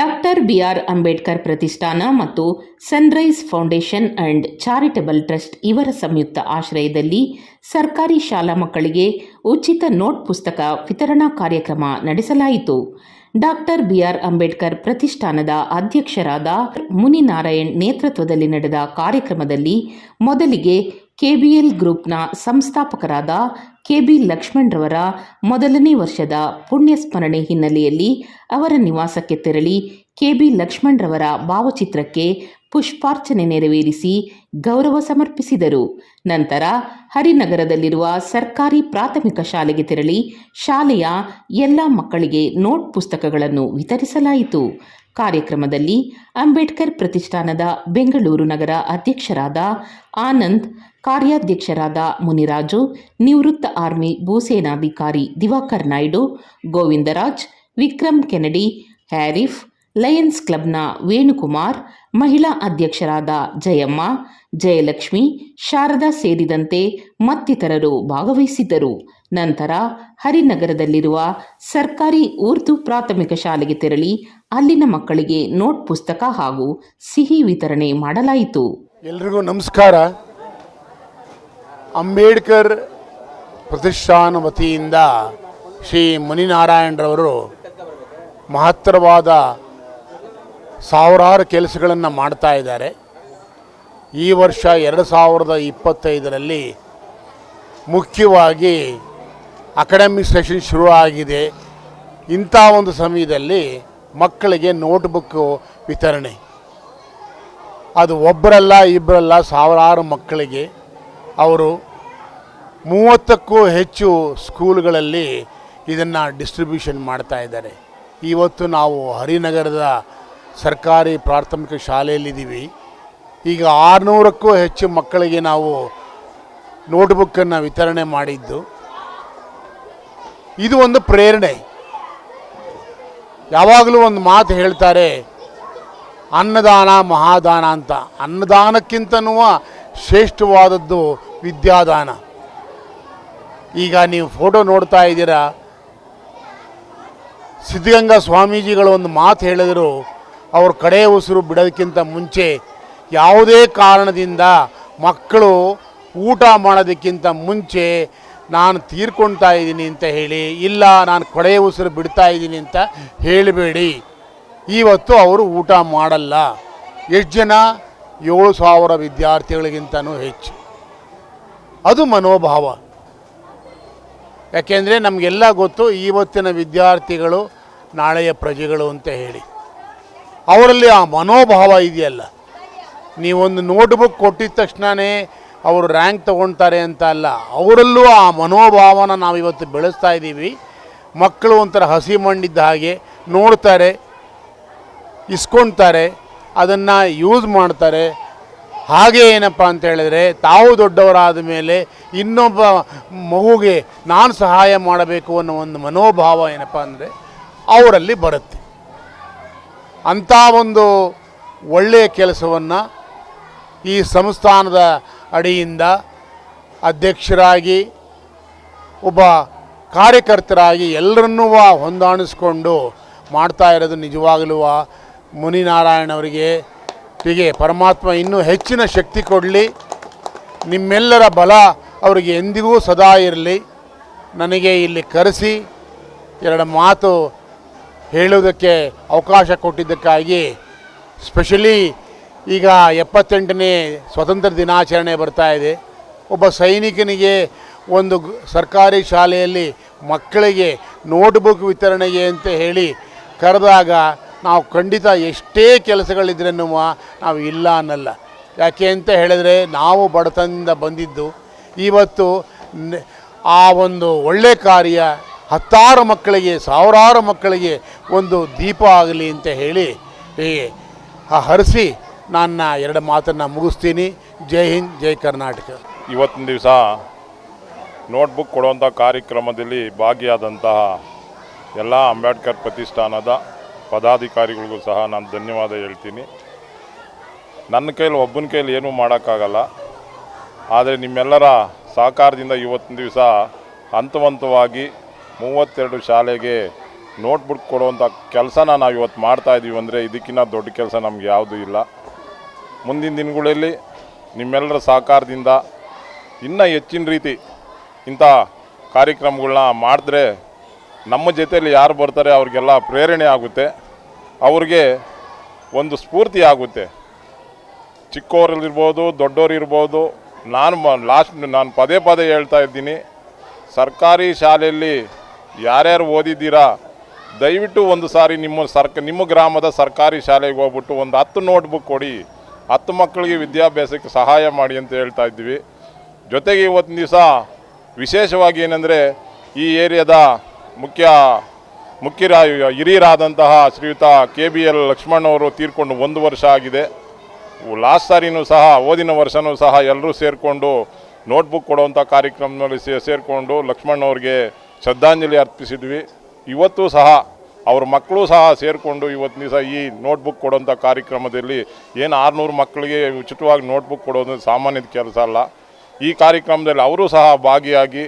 Doctor B R Ambedkar ಪ್ರತಿಷ್ಠಾನ ಮತ್ತು sunrise foundation and charitable trust ಇವರ ಸಂಯುಕ್ತ ಆಶ್ರಯದಲ್ಲಿ ಸರ್ಕಾರಿ ಶಾಲಾ ಮಕ್ಕಳಿಗೆ ಉಚಿತ ನೋಟ್ ಪುಸ್ತಕ ವಿತರಣಾ ಕಾರ್ಯಕ್ರಮ ನಡೆಸಲಾಯಿತು. ಡಾಕ್ಟರ್ ಬಿಆರ್ ಅಂಬೇಡ್ಕರ್ ಪ್ರತಿಷ್ಠಾನದ ಅಧ್ಯಕ್ಷರಾದ ಮುನಿನಾರಾಯಣ್ ನೇತೃತ್ವದಲ್ಲಿ ನಡೆದ ಕಾರ್ಯಕ್ರಮದಲ್ಲಿ ಮೊದಲಿಗೆ ಕೆಬಿಎಲ್ ಗ್ರೂಪ್ನ ಸಂಸ್ಥಾಪಕರಾದ ಕೆಬಿ ಲಕ್ಷ್ಮಣ್ರವರ ಮೊದಲನೇ ವರ್ಷದ ಪುಣ್ಯಸ್ಮರಣೆ ಹಿನ್ನೆಲೆಯಲ್ಲಿ ಅವರ ನಿವಾಸಕ್ಕೆ ತೆರಳಿ ಕೆಬಿ ಲಕ್ಷ್ಮಣ್ರವರ ಭಾವಚಿತ್ರಕ್ಕೆ ಪುಷ್ಪಾರ್ಚನೆ ನೆರವೇರಿಸಿ ಗೌರವ ಸಮರ್ಪಿಸಿದರು. ನಂತರ ಹರಿನಗರದಲ್ಲಿರುವ ಸರ್ಕಾರಿ ಪ್ರಾಥಮಿಕ ಶಾಲೆಗೆ ತೆರಳಿ ಶಾಲೆಯ ಎಲ್ಲ ಮಕ್ಕಳಿಗೆ ನೋಟ್ ಪುಸ್ತಕಗಳನ್ನು ವಿತರಿಸಲಾಯಿತು. ಕಾರ್ಯಕ್ರಮದಲ್ಲಿ ಅಂಬೇಡ್ಕರ್ ಪ್ರತಿಷ್ಠಾನದ ಬೆಂಗಳೂರು ನಗರ ಅಧ್ಯಕ್ಷರಾದ ಆನಂದ್, ಕಾರ್ಯಾಧ್ಯಕ್ಷರಾದ ಮುನಿರಾಜು, ನಿವೃತ್ತ ಆರ್ಮಿ ಭೂಸೇನಾಧಿಕಾರಿ ದಿವಾಕರ್ ನಾಯ್ಡು, ಗೋವಿಂದರಾಜ್ ವಿಕ್ರಮ್ ಕೆನಡಿ, ಹ್ಯಾರಿಫ್, ಲಯನ್ಸ್ ಕ್ಲಬ್ನ ವೇಣುಕುಮಾರ್, ಮಹಿಳಾ ಅಧ್ಯಕ್ಷರಾದ ಜಯಮ್ಮ, ಜಯಲಕ್ಷ್ಮಿ, ಶಾರದಾ ಸೇರಿದಂತೆ ಮತ್ತಿತರರು ಭಾಗವಹಿಸಿದ್ದರು. ನಂತರ ಹರಿನಗರದಲ್ಲಿರುವ ಸರ್ಕಾರಿ ಉರ್ದು ಪ್ರಾಥಮಿಕ ಶಾಲೆಗೆ ತೆರಳಿ ಅಲ್ಲಿನ ಮಕ್ಕಳಿಗೆ ನೋಟ್ ಪುಸ್ತಕ ಹಾಗೂ ಸಿಹಿ ವಿತರಣೆ ಮಾಡಲಾಯಿತು. ಎಲ್ರಿಗೂ ನಮಸ್ಕಾರ. ಅಂಬೇಡ್ಕರ್ ಪ್ರತಿಷ್ಠಾನ ವತಿಯಿಂದ ಶ್ರೀ ಮುನಿನಾರಾಯಣರವರು ಮಹತ್ತರವಾದ ಸಾವಿರಾರು ಕೆಲಸಗಳನ್ನು ಮಾಡ್ತಾ ಇದ್ದಾರೆ. ಈ ವರ್ಷ ಎರಡು ಸಾವಿರದ ಇಪ್ಪತ್ತೈದರಲ್ಲಿ ಮುಖ್ಯವಾಗಿ ಅಕಾಡೆಮಿಕ್ ಸೆಷನ್ ಶುರು ಆಗಿದೆ ಇಂಥ ಒಂದು ಸಮಯದಲ್ಲಿ ಮಕ್ಕಳಿಗೆ ನೋಟ್ಬುಕ್ಕು ವಿತರಣೆ. ಅದು ಒಬ್ಬರಲ್ಲ, ಇಬ್ಬರಲ್ಲ, ಸಾವಿರಾರು ಮಕ್ಕಳಿಗೆ ಅವರು ಮೂವತ್ತಕ್ಕೂ ಹೆಚ್ಚು ಸ್ಕೂಲ್ಗಳಲ್ಲಿ ಇದನ್ನು ಡಿಸ್ಟ್ರಿಬ್ಯೂಷನ್ ಮಾಡ್ತಾ ಇದ್ದಾರೆ. ಇವತ್ತು ನಾವು ಹರಿನಗರದ ಸರ್ಕಾರಿ ಪ್ರಾಥಮಿಕ ಶಾಲೆಯಲ್ಲಿದ್ದೀವಿ. ಈಗ ಆರುನೂರಕ್ಕೂ ಹೆಚ್ಚು ಮಕ್ಕಳಿಗೆ ನಾವು ನೋಟ್ಬುಕ್ಕನ್ನು ವಿತರಣೆ ಮಾಡಿದ್ದು. ಇದು ಒಂದು ಪ್ರೇರಣೆ. ಯಾವಾಗಲೂ ಒಂದು ಮಾತು ಹೇಳ್ತಾರೆ, ಅನ್ನದಾನ ಮಹಾದಾನ ಅಂತ. ಅನ್ನದಾನಕ್ಕಿಂತನೂ ಶ್ರೇಷ್ಠವಾದದ್ದು ವಿದ್ಯಾದಾನ. ಈಗ ನೀವು ಫೋಟೋ ನೋಡ್ತಾ ಇದ್ದೀರಾ? ಸಿದ್ಧಗಂಗಾ ಸ್ವಾಮೀಜಿಗಳು ಒಂದು ಮಾತು ಹೇಳಿದರು, ಅವ್ರ ಕಡೆ ಉಸಿರು ಬಿಡೋದಕ್ಕಿಂತ ಮುಂಚೆ ಯಾವುದೇ ಕಾರಣದಿಂದ ಮಕ್ಕಳು ಊಟ ಮಾಡೋದಕ್ಕಿಂತ ಮುಂಚೆ ನಾನು ತೀರ್ಕೊಳ್ತಾ ಇದ್ದೀನಿ ಅಂತ ಹೇಳಿ, ಇಲ್ಲ, ನಾನು ಕೊಳೆಯ ಉಸಿರು ಬಿಡ್ತಾ ಇದ್ದೀನಿ ಅಂತ ಹೇಳಬೇಡಿ. ಇವತ್ತು ಅವರು ಊಟ ಮಾಡಲ್ಲ. ಎಷ್ಟು ಜನ? ಏಳು ಸಾವಿರ ವಿದ್ಯಾರ್ಥಿಗಳಿಗಿಂತನೂ ಹೆಚ್ಚು. ಅದು ಮನೋಭಾವ. ಯಾಕೆಂದರೆ ನಮಗೆಲ್ಲ ಗೊತ್ತು ಇವತ್ತಿನ ವಿದ್ಯಾರ್ಥಿಗಳು ನಾಳೆಯ ಪ್ರಜೆಗಳು ಅಂತ ಹೇಳಿ. ಅವರಲ್ಲಿ ಆ ಮನೋಭಾವ ಇದೆಯಲ್ಲ. ನೀವೊಂದು ನೋಟ್ಬುಕ್ ಕೊಟ್ಟಿದ ತಕ್ಷಣವೇ ಅವರು ರ್ಯಾಂಕ್ ತಗೊಳ್ತಾರೆ ಅಂತ ಅಲ್ಲ, ಅವರಲ್ಲೂ ಆ ಮನೋಭಾವನ ನಾವು ಇವತ್ತು ಬೆಳೆಸ್ತಾ ಇದ್ದೀವಿ. ಮಕ್ಕಳು ಒಂಥರ ಹಸಿ ಮಣ್ಣಿದ್ದ ಹಾಗೆ ನೋಡ್ತಾರೆ ಇಸ್ಕೊಳ್ತಾರೆ ಅದನ್ನು ಯೂಸ್ ಮಾಡ್ತಾರೆ. ಹಾಗೆ ಏನಪ್ಪ ಅಂತ ಹೇಳಿದ್ರೆ, ತಾವು ದೊಡ್ಡವರಾದ ಮೇಲೆ ಇನ್ನೊಬ್ಬ ಮಗುಗೆ ನಾನು ಸಹಾಯ ಮಾಡಬೇಕು ಅನ್ನೋ ಒಂದು ಮನೋಭಾವ ಏನಪ್ಪ ಅಂದರೆ ಅವರಲ್ಲಿ ಬರುತ್ತೆ. ಅಂಥ ಒಂದು ಒಳ್ಳೆಯ ಕೆಲಸವನ್ನು ಈ ಸಂಸ್ಥಾನದ ಅಡಿಯಿಂದ ಅಧ್ಯಕ್ಷರಾಗಿ, ಒಬ್ಬ ಕಾರ್ಯಕರ್ತರಾಗಿ ಎಲ್ಲರನ್ನೂ ಹೊಂದಾಣಿಸ್ಕೊಂಡು ಮಾಡ್ತಾ ಇರೋದು ನಿಜವಾಗಲೂ ಮುನಿನಾರಾಯಣವರಿಗೆ ಹೀಗೆ ಪರಮಾತ್ಮ ಇನ್ನೂ ಹೆಚ್ಚಿನ ಶಕ್ತಿ ಕೊಡಲಿ. ನಿಮ್ಮೆಲ್ಲರ ಬಲ ಅವರಿಗೆ ಎಂದಿಗೂ ಸದಾ ಇರಲಿ. ನನಗೆ ಇಲ್ಲಿ ಕರೆಸಿ ಎರಡು ಮಾತು ಹೇಳುವುದಕ್ಕೆ ಅವಕಾಶ ಕೊಟ್ಟಿದ್ದಕ್ಕಾಗಿ, ಸ್ಪೆಷಲಿ ಈಗ ಎಪ್ಪತ್ತೆಂಟನೇ ಸ್ವತಂತ್ರ ದಿನಾಚರಣೆ ಬರ್ತಾ ಇದೆ. ಒಬ್ಬ ಸೈನಿಕನಿಗೆ ಒಂದು ಸರ್ಕಾರಿ ಶಾಲೆಯಲ್ಲಿ ಮಕ್ಕಳಿಗೆ ನೋಟ್ಬುಕ್ ವಿತರಣೆಗೆ ಅಂತ ಹೇಳಿ ಕರೆದಾಗ ನಾವು ಖಂಡಿತ ಎಷ್ಟೇ ಕೆಲಸಗಳಿದ್ರೂ ನಾವು ಇಲ್ಲ ಅನ್ನಲ್ಲ. ಯಾಕೆ ಅಂತ ಹೇಳಿದರೆ ನಾವು ಬಡತನದಿಂದ ಬಂದಿದ್ದು. ಇವತ್ತು ಆ ಒಂದು ಒಳ್ಳೆ ಕಾರ್ಯ ಹತ್ತಾರು ಮಕ್ಕಳಿಗೆ, ಸಾವಿರಾರು ಮಕ್ಕಳಿಗೆ ಒಂದು ದೀಪ ಆಗಲಿ ಅಂತ ಹೇಳಿ ಹರಿಸಿ ನನ್ನ ಎರಡು ಮಾತನ್ನು ಮುಗಿಸ್ತೀನಿ. ಜೈ ಹಿಂದ್, ಜೈ ಕರ್ನಾಟಕ. ಇವತ್ತಿನ ದಿವಸ ನೋಟ್ಬುಕ್ ಕೊಡುವಂಥ ಕಾರ್ಯಕ್ರಮದಲ್ಲಿ ಭಾಗಿಯಾದಂತಹ ಎಲ್ಲ ಅಂಬೇಡ್ಕರ್ ಪ್ರತಿಷ್ಠಾನದ ಪದಾಧಿಕಾರಿಗಳಿಗೂ ಸಹ ನಾನು ಧನ್ಯವಾದ ಹೇಳ್ತೀನಿ. ನನ್ನ ಕೈಲಿ ಒಬ್ಬನ ಕೈಲಿ ಏನೂ ಮಾಡೋಕ್ಕಾಗಲ್ಲ. ಆದರೆ ನಿಮ್ಮೆಲ್ಲರ ಸಹಕಾರದಿಂದ ಇವತ್ತಿನ ದಿವಸ ಹಂತ ಹಂತವಾಗಿ ಮೂವತ್ತೆರಡು ಶಾಲೆಗೆ ನೋಟ್ಬುಕ್ ಕೊಡುವಂಥ ಕೆಲಸನ ನಾವು ಇವತ್ತು ಮಾಡ್ತಾ ಇದ್ದೀವಿ ಅಂದರೆ ಇದಕ್ಕಿಂತ ದೊಡ್ಡ ಕೆಲಸ ನಮ್ಗೆ ಯಾವುದೂ ಇಲ್ಲ. ಮುಂದಿನ ದಿನಗಳಲ್ಲಿ ನಿಮ್ಮೆಲ್ಲರ ಸಹಕಾರದಿಂದ ಇನ್ನೂ ಹೆಚ್ಚಿನ ರೀತಿ ಇಂಥ ಕಾರ್ಯಕ್ರಮಗಳನ್ನ ಮಾಡಿದ್ರೆ ನಮ್ಮ ಜೊತೆಯಲ್ಲಿ ಯಾರು ಬರ್ತಾರೆ ಅವ್ರಿಗೆಲ್ಲ ಪ್ರೇರಣೆ ಆಗುತ್ತೆ, ಅವ್ರಿಗೆ ಒಂದು ಸ್ಫೂರ್ತಿ ಆಗುತ್ತೆ. ಚಿಕ್ಕವರಲ್ಲಿರ್ಬೋದು ದೊಡ್ಡವರಿರ್ಬೋದು, ನಾನು ಲಾಸ್ಟ್ ನಾನು ಪದೇ ಪದೇ ಹೇಳ್ತಾ ಇದ್ದೀನಿ, ಸರ್ಕಾರಿ ಶಾಲೆಯಲ್ಲಿ ಯಾರ್ಯಾರು ಓದಿದ್ದೀರಾ, ದಯವಿಟ್ಟು ಒಂದು ಸಾರಿ ನಿಮ್ಮ ಸರ್ಕ, ನಿಮ್ಮ ಗ್ರಾಮದ ಸರ್ಕಾರಿ ಶಾಲೆಗೆ ಹೋಗ್ಬಿಟ್ಟು ಒಂದು ಹತ್ತು ನೋಟ್ಬುಕ್ ಕೊಡಿ. ಹತ್ತು ಮಕ್ಕಳಿಗೆ ವಿದ್ಯಾಭ್ಯಾಸಕ್ಕೆ ಸಹಾಯ ಮಾಡಿ ಅಂತ ಹೇಳ್ತಾ ಇದ್ದೀವಿ. ಜೊತೆಗೆ ಇವತ್ತಿನ ದಿವಸ ವಿಶೇಷವಾಗಿ ಏನಂದರೆ ಈ ಏರಿಯಾದ ಮುಖ್ಯ ಮುಖ್ಯರ ಹಿರಿಯರಾದಂತಹ Shriyut K B L Lakshman ತೀರ್ಕೊಂಡು ಒಂದು ವರ್ಷ ಆಗಿದೆ. ಲಾಸ್ಟ್ ಸಾರಿನೂ ಸಹ, ಓದಿನ ವರ್ಷನೂ ಸಹ ಎಲ್ಲರೂ ಸೇರಿಕೊಂಡು ನೋಟ್ಬುಕ್ ಕೊಡುವಂಥ ಕಾರ್ಯಕ್ರಮದಲ್ಲಿ ಸೇರಿಕೊಂಡು ಲಕ್ಷ್ಮಣ್ ಅವ್ರಿಗೆ ಶ್ರದ್ಧಾಂಜಲಿ ಅರ್ಪಿಸಿದ್ವಿ. ಇವತ್ತು ಸಹ ಅವ್ರ ಮಕ್ಕಳು ಸಹ ಸೇರಿಕೊಂಡು ಇವತ್ತು ದಿವಸ ಈ ನೋಟ್ಬುಕ್ ಕೊಡೋಂಥ ಕಾರ್ಯಕ್ರಮದಲ್ಲಿ ಏನು ಆರುನೂರು ಮಕ್ಕಳಿಗೆ ಉಚಿತವಾಗಿ ನೋಟ್ಬುಕ್ ಕೊಡೋದು ಸಾಮಾನ್ಯದ ಕೆಲಸ ಅಲ್ಲ. ಈ ಕಾರ್ಯಕ್ರಮದಲ್ಲಿ ಅವರು ಸಹ ಭಾಗಿಯಾಗಿ,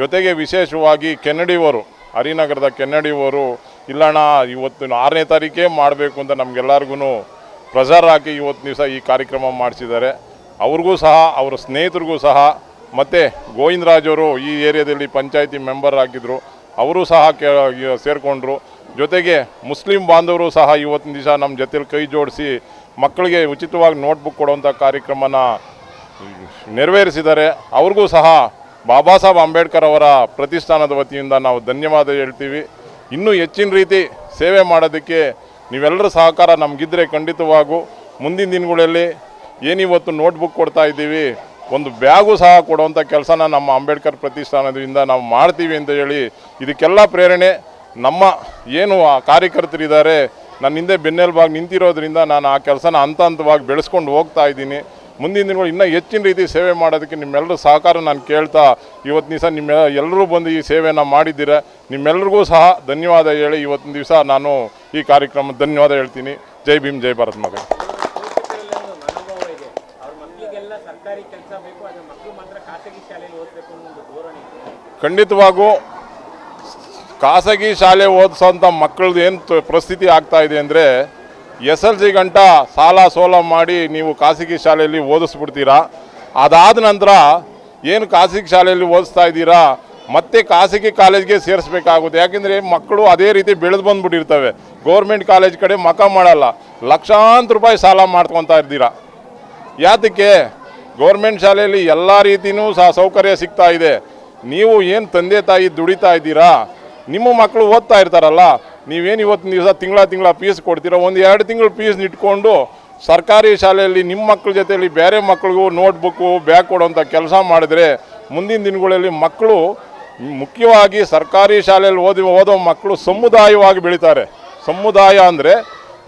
ಜೊತೆಗೆ ವಿಶೇಷವಾಗಿ ಕೆನ್ನಡಿಯವರು ಹರಿನಗರದ ಕೆನ್ನಡಿಯವರು ಇಲ್ಲಣ್ಣ, ಇವತ್ತು ಆರನೇ ತಾರೀಕೇ ಮಾಡಬೇಕು ಅಂತ ನಮಗೆಲ್ಲರಿಗೂ ಪ್ರೆಸರ್ ಹಾಕಿ ಇವತ್ತು ದಿವಸ ಈ ಕಾರ್ಯಕ್ರಮ ಮಾಡಿಸಿದ್ದಾರೆ. ಅವ್ರಿಗೂ ಸಹ, ಅವರ ಸ್ನೇಹಿತರಿಗೂ ಸಹ, ಮತ್ತು ಗೋವಿಂದರಾಜವರು ಈ ಏರಿಯಾದಲ್ಲಿ ಪಂಚಾಯಿತಿ ಮೆಂಬರ್ ಆಗಿದ್ದರು ಅವರು ಸಹ ಕೇ, ಸೇರಿಕೊಂಡ್ರು. ಜೊತೆಗೆ ಮುಸ್ಲಿಂ ಬಾಂಧವರು ಸಹ ಇವತ್ತಿನ ದಿವಸ ನಮ್ಮ ಜೊತೆಲಿ ಕೈ ಜೋಡಿಸಿ ಮಕ್ಕಳಿಗೆ ಉಚಿತವಾಗಿ ನೋಟ್ಬುಕ್ ಕೊಡುವಂಥ ಕಾರ್ಯಕ್ರಮನ ನೆರವೇರಿಸಿದ್ದಾರೆ. ಅವ್ರಿಗೂ ಸಹ ಬಾಬಾ ಸಾಹೇಬ್ ಅಂಬೇಡ್ಕರ್ ಅವರ ಪ್ರತಿಷ್ಠಾನದ ವತಿಯಿಂದ ನಾವು ಧನ್ಯವಾದ ಹೇಳ್ತೀವಿ. ಇನ್ನೂ ಹೆಚ್ಚಿನ ರೀತಿ ಸೇವೆ ಮಾಡೋದಕ್ಕೆ ನೀವೆಲ್ಲರ ಸಹಕಾರ ನಮಗಿದ್ದರೆ ಖಂಡಿತವಾಗೂ ಮುಂದಿನ ದಿನಗಳಲ್ಲಿ ಏನಿವತ್ತು ನೋಟ್ಬುಕ್ ಕೊಡ್ತಾ ಇದ್ದೀವಿ, ಒಂದು ಬ್ಯಾಗು ಸಹ ಕೊಡುವಂಥ ಕೆಲಸನ ನಮ್ಮ ಅಂಬೇಡ್ಕರ್ ಪ್ರತಿಷ್ಠಾನದಿಂದ ನಾವು ಮಾಡ್ತೀವಿ ಅಂತ ಹೇಳಿ ಇದಕ್ಕೆಲ್ಲ ಪ್ರೇರಣೆ. ನಮ್ಮ ಏನು ಆ ಕಾರ್ಯಕರ್ತರಿದ್ದಾರೆ ನನ್ನ ಹಿಂದೆ ಬೆನ್ನೆಲುಬಾಗಿ ನಿಂತಿರೋದ್ರಿಂದ ನಾನು ಆ ಕೆಲಸನ ಹಂತ ಹಂತವಾಗಿ ಬೆಳೆಸ್ಕೊಂಡು ಹೋಗ್ತಾ ಇದ್ದೀನಿ. ಮುಂದಿನ ದಿನಗಳು ಇನ್ನೂ ಹೆಚ್ಚಿನ ರೀತಿ ಸೇವೆ ಮಾಡೋದಕ್ಕೆ ನಿಮ್ಮೆಲ್ಲರ ಸಹಕಾರ ನಾನು ಕೇಳ್ತಾ ಇವತ್ತಿನ ದಿವಸ ನಿಮ್ಮ ಎಲ್ಲರೂ ಬಂದು ಈ ಸೇವೆಯನ್ನು ಮಾಡಿದ್ದೀರ. ನಿಮ್ಮೆಲ್ಲರಿಗೂ ಸಹ ಧನ್ಯವಾದ ಹೇಳಿ ಇವತ್ತಿನ ದಿವಸ ನಾನು ಈ ಕಾರ್ಯಕ್ರಮ ಧನ್ಯವಾದ ಹೇಳ್ತೀನಿ. ಜೈ ಭೀಮ್, ಜೈ ಭಾರತ್ ಮಗ ಖಂಡಿತವಾಗೂ ಖಾಸಗಿ ಶಾಲೆ ಓದಿಸೋಂಥ ಮಕ್ಕಳದ್ದು ಏನು ಪರಿಸ್ಥಿತಿ ಆಗ್ತಾ ಇದೆ ಅಂದರೆ ಎಸ್ ಎಲ್ ಸಿ ಗಂಟ ಸಾಲ ಸೋಲ ಮಾಡಿ ನೀವು ಖಾಸಗಿ ಶಾಲೆಯಲ್ಲಿ ಓದಿಸ್ಬಿಡ್ತೀರಾ? ಅದಾದ ನಂತರ ಏನು ಖಾಸಗಿ ಶಾಲೆಯಲ್ಲಿ ಓದಿಸ್ತಾ ಇದ್ದೀರಾ? ಮತ್ತೆ ಖಾಸಗಿ ಕಾಲೇಜ್ಗೆ ಸೇರಿಸ್ಬೇಕಾಗುತ್ತೆ. ಯಾಕೆಂದರೆ ಮಕ್ಕಳು ಅದೇ ರೀತಿ ಬೆಳೆದು ಬಂದ್ಬಿಟ್ಟಿರ್ತವೆ. ಗೌರ್ಮೆಂಟ್ ಕಾಲೇಜ್ ಕಡೆ ಮಕ ಮಾಡಲ್ಲ. ಲಕ್ಷಾಂತರ ರೂಪಾಯಿ ಸಾಲ ಮಾಡ್ಕೊತಾ ಇದ್ದೀರಾ? ಯಾತಕ್ಕೆ? ಗೌರ್ಮೆಂಟ್ ಶಾಲೆಯಲ್ಲಿ ಎಲ್ಲ ರೀತಿಯೂ ಸಹ ಸೌಕರ್ಯ ಸಿಗ್ತಾ ಇದೆ. ನೀವು ಏನು ತಂದೆ ತಾಯಿ ದುಡಿತಾ ಇದ್ದೀರಾ? ನಿಮ್ಮ ಮಕ್ಕಳು ಓದ್ತಾ ಇರ್ತಾರಲ್ಲ, ನೀವೇನು ಇವತ್ತಿನ ದಿವಸ ತಿಂಗಳ ತಿಂಗಳ ಫೀಸ್ ಕೊಡ್ತೀರೋ, ಒಂದು ಎರಡು ತಿಂಗಳು ಪೀಸ್ ಇಟ್ಕೊಂಡು ಸರ್ಕಾರಿ ಶಾಲೆಯಲ್ಲಿ ನಿಮ್ಮ ಮಕ್ಕಳ ಜೊತೆಯಲ್ಲಿ ಬೇರೆ ಮಕ್ಕಳಿಗೂ ನೋಟ್ಬುಕ್ಕು ಬ್ಯಾಗ್ ಕೊಡುವಂಥ ಕೆಲಸ ಮಾಡಿದ್ರೆ ಮುಂದಿನ ದಿನಗಳಲ್ಲಿ ಮಕ್ಕಳು ಮುಖ್ಯವಾಗಿ ಸರ್ಕಾರಿ ಶಾಲೆಯಲ್ಲಿ ಓದಿ, ಓದೋ ಮಕ್ಕಳು ಸಮುದಾಯವಾಗಿ ಬೆಳೀತಾರೆ. ಸಮುದಾಯ ಅಂದರೆ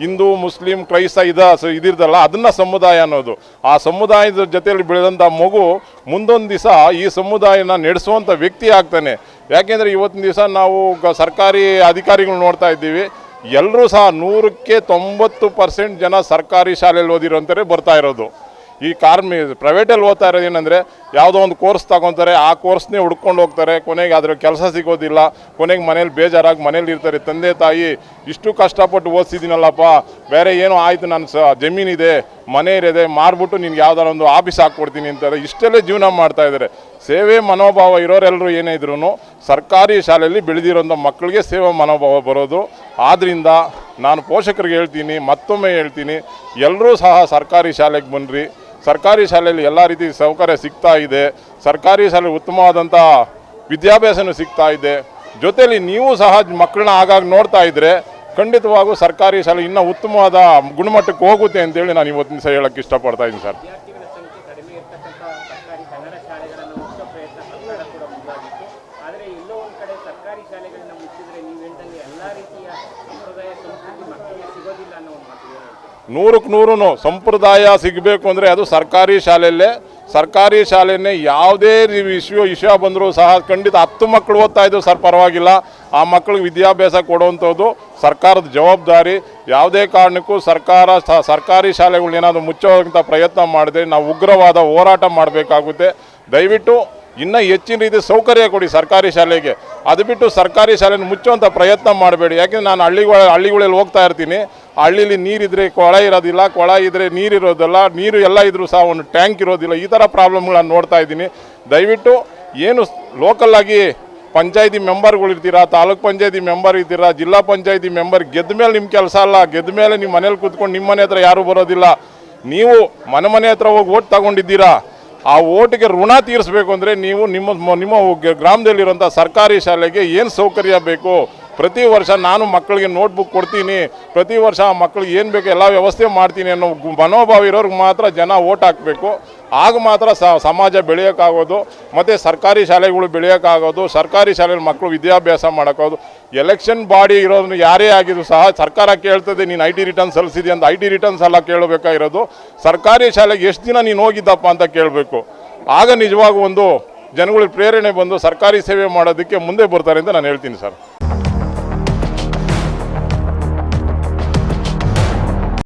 ಹಿಂದೂ, ಮುಸ್ಲಿಂ, ಕ್ರೈಸ್ತ ಇದ ಇದಿರ್ದಲ್ಲ ಇದಿರ್ತಲ್ಲ, ಅದನ್ನ ಸಮುದಾಯ ಅನ್ನೋದು. ಆ ಸಮುದಾಯದ ಜೊತೆಯಲ್ಲಿ ಬೆಳೆದಂಥ ಮಗು ಮುಂದೊಂದು ದಿವಸ ಈ ಸಮುದಾಯನ ನಡೆಸುವಂಥ ವ್ಯಕ್ತಿ ಆಗ್ತಾನೆ. ಯಾಕೆಂದರೆ ಇವತ್ತಿನ ದಿವಸ ನಾವು ಸರ್ಕಾರಿ ಅಧಿಕಾರಿಗಳು ನೋಡ್ತಾ ಇದ್ದೀವಿ. ಎಲ್ಲರೂ ಸಹ ನೂರಕ್ಕೆ ತೊಂಬತ್ತು ಪರ್ಸೆಂಟ್ ಜನ ಸರ್ಕಾರಿ ಶಾಲೆಯಲ್ಲಿ ಓದಿರೋಂಥವ್ರೆ ಬರ್ತಾ ಇರೋದು. ಈ ಕಾರ್ಮಿ ಪ್ರೈವೇಟಲ್ಲಿ ಓದ್ತಾ ಇರೋದು ಏನಂದರೆ ಯಾವುದೋ ಒಂದು ಕೋರ್ಸ್ ತಗೊತಾರೆ, ಆ ಕೋರ್ಸ್ನೇ ಹುಡ್ಕೊಂಡು ಹೋಗ್ತಾರೆ. ಕೊನೆಗೆ ಅದ್ರ ಕೆಲಸ ಸಿಗೋದಿಲ್ಲ. ಕೊನೆಗೆ ಮನೇಲಿ ಬೇಜಾರಾಗಿ ಮನೇಲಿ ಇರ್ತಾರೆ. ತಂದೆ, ತಾಯಿ, ಇಷ್ಟು ಕಷ್ಟಪಟ್ಟು ಓದಿಸಿದ್ದೀನಲ್ಲಪ್ಪ ಬೇರೆ ಏನೋ ಆಯಿತು ನನ್ನ ಸ ಜಮೀನಿದೆ, ಮನೆ ಇರಿದೆ ಮಾರ್ಬಿಟ್ಟು ನಿನ್ಗೆ ಯಾವ್ದಾರ ಒಂದು ಆಫೀಸ್ ಹಾಕ್ಕೊಡ್ತೀನಿ ಅಂತಾರೆ. ಇಷ್ಟೆಲ್ಲೇ ಜೀವನ ಮಾಡ್ತಾ ಇದ್ದಾರೆ. ಸೇವೆ ಮನೋಭಾವ ಇರೋರೆಲ್ಲರೂ ಏನೇ ಇದ್ರೂ ಸರ್ಕಾರಿ ಶಾಲೆಯಲ್ಲಿ ಬೆಳೆದಿರೋಂಥ ಮಕ್ಕಳಿಗೆ ಸೇವೆ ಮನೋಭಾವ ಬರೋದು. ಆದ್ದರಿಂದ ನಾನು ಪೋಷಕರಿಗೆ ಹೇಳ್ತೀನಿ, ಮತ್ತೊಮ್ಮೆ ಹೇಳ್ತೀನಿ, ಎಲ್ಲರೂ ಸಹ ಸರ್ಕಾರಿ ಶಾಲೆಗೆ ಬನ್ನಿರಿ ಸರ್ಕಾರಿ ಶಾಲೆಯಲ್ಲಿ ಎಲ್ಲ ರೀತಿ ಸೌಕರ್ಯ ಸಿಗ್ತಾ ಇದೆ. ಸರ್ಕಾರಿ ಶಾಲೆ ಉತ್ತಮವಾದಂಥ ವಿದ್ಯಾಭ್ಯಾಸನೂ ಸಿಗ್ತಾ ಇದೆ. ಜೊತೆಯಲ್ಲಿ ನೀವು ಸಹ ಮಕ್ಕಳನ್ನ ಆಗಾಗ ನೋಡ್ತಾ ಇದ್ದರೆ ಖಂಡಿತವಾಗೂ ಸರ್ಕಾರಿ ಶಾಲೆ ಇನ್ನೂ ಉತ್ತಮವಾದ ಗುಣಮಟ್ಟಕ್ಕೆ ಹೋಗುತ್ತೆ ಅಂತೇಳಿ ನಾನು ಇವತ್ತಿನ ಸಹ ಹೇಳೋಕ್ಕೆ ಇಷ್ಟಪಡ್ತಾ ಇದ್ದೀನಿ ಸರ್ ವಿದ್ಯಾರ್ಥಿಗಳ ಸಂಖ್ಯೆ ಕಡಿಮೆ ಇರ್ತಕ್ಕಂಥ ಸರ್ಕಾರಿ ಕನ್ನಡ ಶಾಲೆಗಳನ್ನು ಮುಚ್ಚೋ ಪ್ರಯತ್ನ ಸರ್ಕಾರ ಕೂಡ ಮುಂದಾಗಿತ್ತು ಆದರೆ ಎಲ್ಲೋ ಒಂದು ಕಡೆ ಸರ್ಕಾರಿ ಶಾಲೆಗಳನ್ನ ಮುಚ್ಚಿದ್ರೆ ನೀವು ಹೇಳ್ದಂಗೆ ಎಲ್ಲ ರೀತಿಯ ಸಂಪ್ರದಾಯ ಸಂಸ್ಕೃತಿ ಮಕ್ಕಳಿಗೆ ಸಿಗೋದಿಲ್ಲ ಅನ್ನೋ ಒಂದು ಮಾತು ಏನು ಹೇಳ್ತೀರಾ? ನೂರಕ್ಕೆ ನೂರು ಸಂಪ್ರದಾಯ ಸಿಗಬೇಕು ಅಂದರೆ ಅದು ಸರ್ಕಾರಿ ಶಾಲೆಯಲ್ಲೇ. ಸರ್ಕಾರಿ ಶಾಲೆಯೇ ಯಾವುದೇ ವಿಷಯ ವಿಷಯ ಬಂದರೂ ಸಹ ಖಂಡಿತ ಹತ್ತು ಮಕ್ಕಳು ಓದ್ತಾ ಇದ್ರು ಸರ್ ಪರವಾಗಿಲ್ಲ. ಆ ಮಕ್ಕಳಿಗೆ ವಿದ್ಯಾಭ್ಯಾಸ ಕೊಡುವಂಥದ್ದು ಸರ್ಕಾರದ ಜವಾಬ್ದಾರಿ. ಯಾವುದೇ ಕಾರಣಕ್ಕೂ ಸರ್ಕಾರ ಸರ್ಕಾರಿ ಶಾಲೆಗಳು ಏನಾದರೂ ಮುಚ್ಚೋಂಥ ಪ್ರಯತ್ನ ಮಾಡಿದ್ರೆ ನಾವು ಉಗ್ರವಾದ ಹೋರಾಟ ಮಾಡಬೇಕಾಗುತ್ತೆ. ದಯವಿಟ್ಟು ಇನ್ನೂ ಹೆಚ್ಚಿನ ರೀತಿ ಸೌಕರ್ಯ ಕೊಡಿ ಸರ್ಕಾರಿ ಶಾಲೆಗೆ. ಅದು ಬಿಟ್ಟು ಸರ್ಕಾರಿ ಶಾಲೆಯನ್ನು ಮುಚ್ಚುವಂಥ ಪ್ರಯತ್ನ ಮಾಡಬೇಡಿ. ಯಾಕೆಂದ್ರೆ ನಾನು ಹಳ್ಳಿಗಳ ಹಳ್ಳಿಗಳಲ್ಲಿ ಹೋಗ್ತಾ ಇರ್ತೀನಿ. ಹಳ್ಳಿಲಿ ನೀರಿದ್ರೆ ಕೊಳ ಇರೋದಿಲ್ಲ, ಕೊಳ ಇದ್ದರೆ ನೀರು ಇರೋದಿಲ್ಲ, ನೀರು ಎಲ್ಲ ಇದ್ದರೂ ಸಹ ಒಂದು ಟ್ಯಾಂಕ್ ಇರೋದಿಲ್ಲ. ಈ ಥರ ಪ್ರಾಬ್ಲಮ್ಗಳನ್ನು ನೋಡ್ತಾ ಇದ್ದೀನಿ. ದಯವಿಟ್ಟು ಏನು ಲೋಕಲ್ಲಾಗಿ ಪಂಚಾಯತಿ ಮೆಂಬರ್ಗಳು ಇರ್ತೀರಾ, ತಾಲೂಕ್ ಪಂಚಾಯತಿ ಮೆಂಬರ್ ಇದ್ದೀರಾ ಜಿಲ್ಲಾ ಪಂಚಾಯತಿ ಮೆಂಬರ್ ಗೆದ್ದ ಮೇಲೆ ನಿಮ್ಮ ಕೆಲಸ ಅಲ್ಲ, ಗೆದ್ದ ಮೇಲೆ ನಿಮ್ಮ ಮನೇಲಿ ಕೂತ್ಕೊಂಡು ನಿಮ್ಮ ಮನೆ ಹತ್ರ ಯಾರೂ ಬರೋದಿಲ್ಲ. ನೀವು ಮನೆ ಮನೆ ಹತ್ರ ಹೋಗಿ ಓಟ್ ತಗೊಂಡಿದ್ದೀರಾ? ಆ ಓಟಿಗೆ ಋಣ ತೀರಿಸಬೇಕು ಅಂದರೆ ನೀವು ನಿಮ್ಮ ನಿಮ್ಮ ಗ್ರಾಮದಲ್ಲಿರುವಂಥ ಸರ್ಕಾರಿ ಶಾಲೆಗೆ ಏನು ಸೌಕರ್ಯ ಬೇಕು? ಪ್ರತಿ ವರ್ಷ ನಾನು ಮಕ್ಕಳಿಗೆ ನೋಟ್ಬುಕ್ ಕೊಡ್ತೀನಿ. ಪ್ರತಿ ವರ್ಷ ಆ ಮಕ್ಕಳಿಗೆ ಏನು ಬೇಕು? ಎಲ್ಲ ವ್ಯವಸ್ಥೆ ಮಾಡ್ತೀನಿ ಅನ್ನೋ ಮನೋಭಾವ ಇರೋರಿಗೆ ಮಾತ್ರ ಜನ ಓಟ್ ಹಾಕಬೇಕು. ಆಗ ಮಾತ್ರ ಸಮಾಜ ಬೆಳೆಯೋಕ್ಕಾಗೋದು, ಮತ್ತು ಸರ್ಕಾರಿ ಶಾಲೆಗಳು ಬೆಳೆಯೋಕ್ಕಾಗೋದು, ಸರ್ಕಾರಿ ಶಾಲೆಯಲ್ಲಿ ಮಕ್ಕಳು ವಿದ್ಯಾಭ್ಯಾಸ ಮಾಡೋಕ್ಕೋದು ಎಲೆಕ್ಷನ್ ಬಾಡಿ ಇರೋದನ್ನು ಯಾರೇ ಆಗಿದ್ರು ಸಹ ಸರ್ಕಾರ ಕೇಳ್ತದೆ, ನೀನು ಐ ಟಿ ರಿಟರ್ನ್ ಸಲ್ಲಿಸಿದೆ ಅಂತ. ಐ ಟಿ ರಿಟರ್ನ್ಸ್ ಎಲ್ಲ ಕೇಳಬೇಕಾಗಿರೋದು. ಸರ್ಕಾರಿ ಶಾಲೆಗೆ ಎಷ್ಟು ದಿನ ನೀನು ಹೋಗಿದ್ದಪ್ಪ ಅಂತ ಕೇಳಬೇಕು. ಆಗ ನಿಜವಾಗ ಒಂದು ಜನಗಳಿಗೆ ಪ್ರೇರಣೆ ಬಂದು ಸರ್ಕಾರಿ ಸೇವೆ ಮಾಡೋದಕ್ಕೆ ಮುಂದೆ ಬರ್ತಾರೆ ಅಂತ ನಾನು ಹೇಳ್ತೀನಿ ಸರ್.